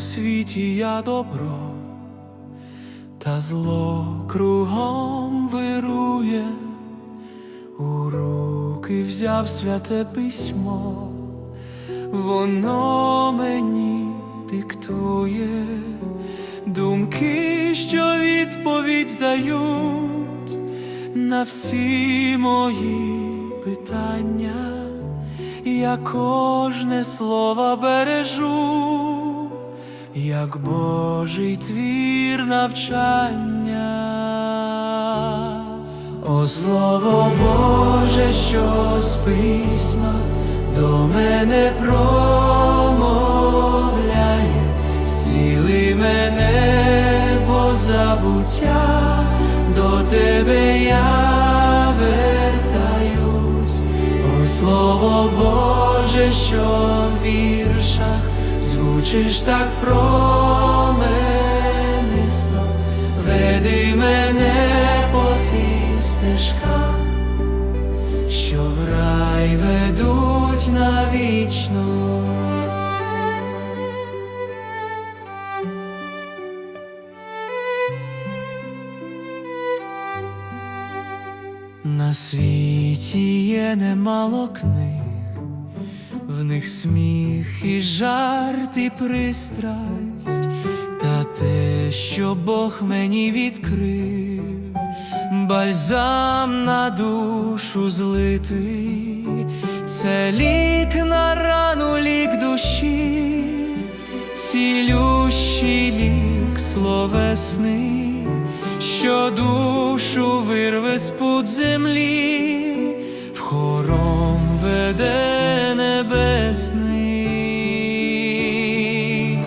світі я добро, та зло кругом вирує, у руки взяв святе письмо, воно мені диктує. Думки, що відповідь дають на всі мої питання. Я кожне слово бережу, як Божий твір навчання. О слово Боже, що з письма до мене промовляє, зціли мене, бо забуття до тебе я вертаюсь. О слово Боже, що в віршах звучиш так променисто, веди мене по тих стежках, що в рай ведуть навічно. На світі є немало книг, в них сміх і жарт, і пристрасть, та те, що Бог мені відкрив, бальзам на душу злитий, це лік на рану, лік душі, цілющий лік словесний що душу вирве з пут землі, небесний.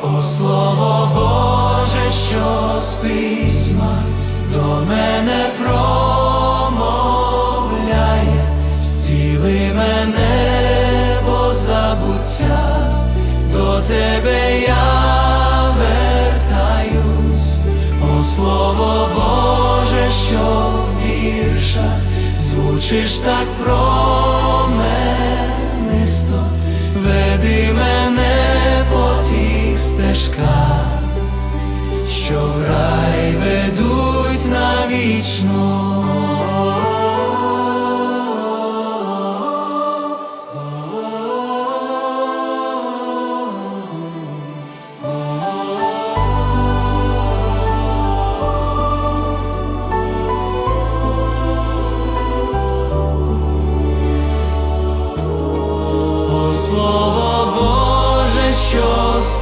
О слово Боже, що з письма до мене промовляє, зціли мене, бо забуття до тебе я вертаюсь. О слово Боже, що в віршах звучиш так променисто, тих стежках, що в рай ведуть навічно.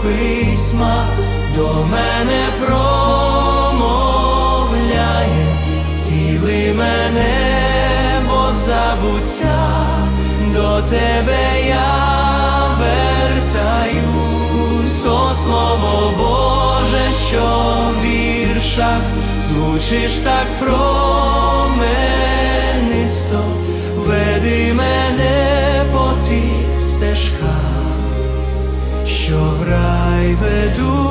Письма до мене промовляє, зціли мене, бо забуття до тебе я вертаюсь, о слово Боже, що в віршах звучиш так променисто, веди мене по тих стежках, що в рай ведуть